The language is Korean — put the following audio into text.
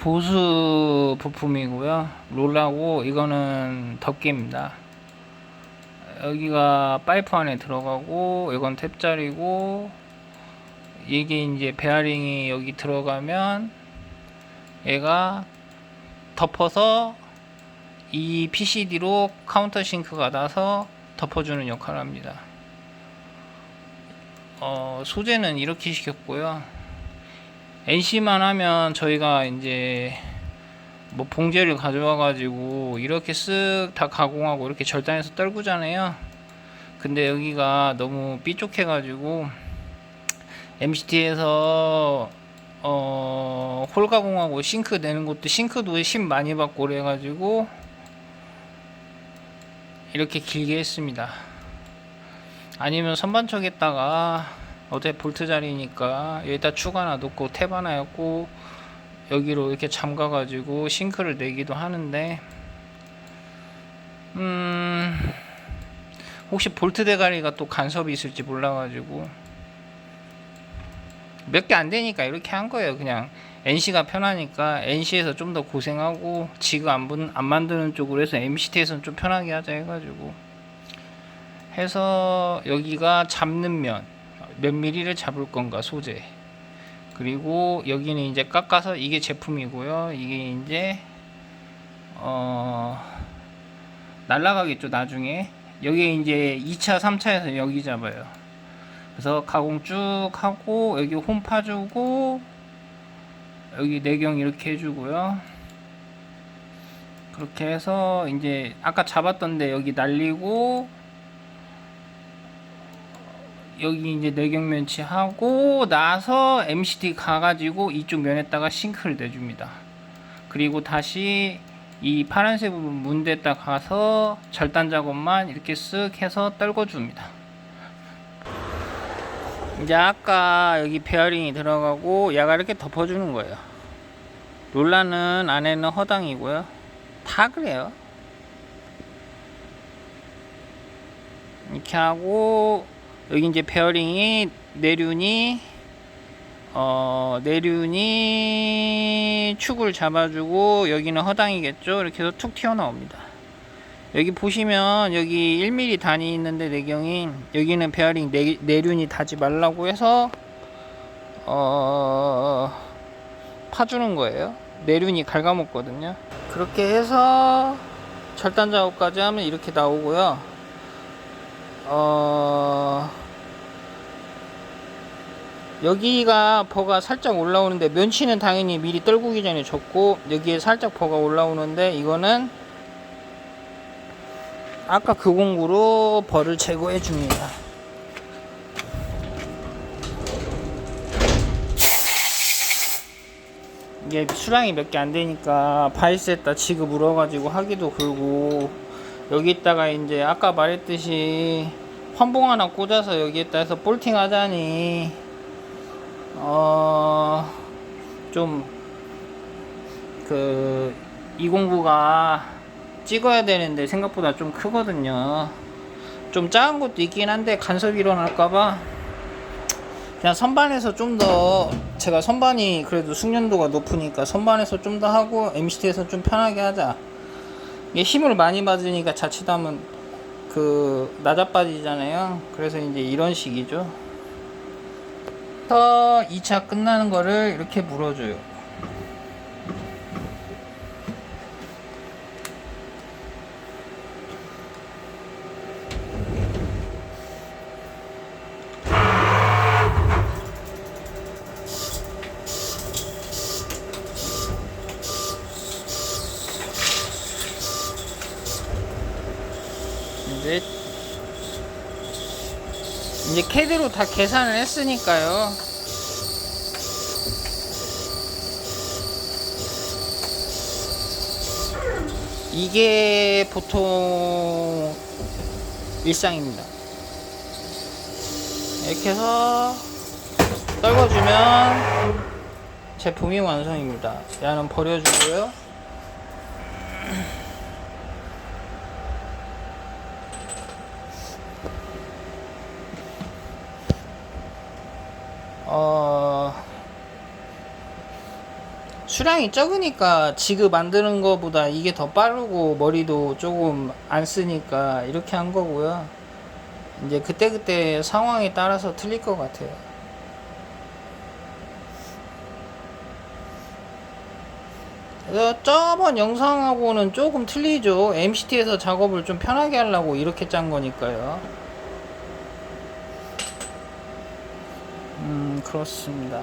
보수 부품이고요. 롤라고 이거는 덮개입니다. 여기가 파이프 안에 들어가고 이건 탭자리고 이게 이제 베어링이 여기 들어가면 얘가 덮어서 이 PCD로 카운터 싱크가 나서 덮어주는 역할을 합니다. 어, 소재는 이렇게 시켰고요. NC만 하면 저희가 이제 뭐 봉제를 가져와 가지고 이렇게 쓱 다 가공하고 이렇게 절단해서 떨구잖아요. 근데 여기가 너무 삐쪽해 가지고 MCT에서 어, 홀 가공하고 싱크 내는 것도 싱크도 심 많이 받고 그래 가지고 이렇게 길게 했습니다. 아니면 선반척에다가 어차피 볼트 자리니까 여기다 축 하나 놓고 탭 하나 였고 여기로 이렇게 잠가 가지고 싱크를 내기도 하는데 음 혹시 볼트 대가리가 또 간섭이 있을지 몰라 가지고. 몇 개 안 되니까 이렇게 한 거예요. 그냥 NC가 편하니까 NC에서 좀 더 고생하고 지가 안, 분- 안 만드는 쪽으로 해서 MCT에서는 좀 편하게 하자 해가지고. 해서 여기가 잡는 면 몇 미리를 잡을 건가 소재. 그리고 여기는 이제 깎아서 이게 제품이고요. 이게 이제 어 날라가겠죠 나중에. 여기 이제 2차 3차에서 여기 잡아요. 그래서 가공 쭉 하고 여기 홈 파주고 여기 내경 이렇게 해주고요. 그렇게 해서 이제 아까 잡았던데 여기 날리고 여기 이제 내경면치 하고 나서 MCT 가가지고 이쪽 면에다가 싱크를 내줍니다. 그리고 다시 이 파란색 부분 문대다 가서 절단 작업만 이렇게 쓱 해서 떨궈줍니다. 이제 아까 여기 베어링이 들어가고 얘가 이렇게 덮어주는 거예요. 롤라는 안에는 허당이고요. 다 그래요. 이렇게 하고 여기 이제 베어링이 내륜이 어 내륜이 축을 잡아주고 여기는 허당이겠죠? 이렇게 해서 툭 튀어나옵니다. 여기 보시면 여기 1mm 단위 있는데 내경이 여기는 베어링 내, 내륜이 닿지 말라고 해서 어 파주는 거예요. 내륜이 갉아먹거든요. 그렇게 해서 절단 작업까지 하면 이렇게 나오고요. 어 여기가 버가 살짝 올라오는데 면치는 당연히 미리 떨구기 전에 줬고 여기에 살짝 버가 올라오는데 이거는 아까 그 공구로 벌을 제거해 줍니다. 이게 수량이 몇 개 안 되니까 바이스에다 지그 물어가지고 하기도 그러고 여기다가 이제 아까 말했듯이 환봉 하나 꽂아서 여기에다 해서 볼팅 하자니 어, 좀, 그, 209가 찍어야 되는데 생각보다 좀 크거든요. 좀 작은 것도 있긴 한데 간섭이 일어날까봐 그냥 선반에서 좀 더 제가 선반이 그래도 숙련도가 높으니까 선반에서 좀 더 하고 MCT에서 좀 편하게 하자. 이게 힘을 많이 받으니까 자칫하면 그 낮아 빠지잖아요. 그래서 이제 이런 식이죠. 서 2차 끝나는 거를 이렇게 물어줘요. 이제 이제 캐드로 다 계산을 했으니까요. 이게 보통 일상입니다. 이렇게 해서 떨궈주면 제품이 완성입니다. 얘는 버려주고요. 어, 수량이 적으니까 지금 만드는 거보다 이게 더 빠르고 머리도 조금 안 쓰니까 이렇게 한 거고요. 이제 그때그때 상황에 따라서 틀릴 것 같아요. 저번 영상하고는 조금 틀리죠. MCT에서 작업을 좀 편하게 하려고 이렇게 짠 거니까요. 음, 그렇습니다.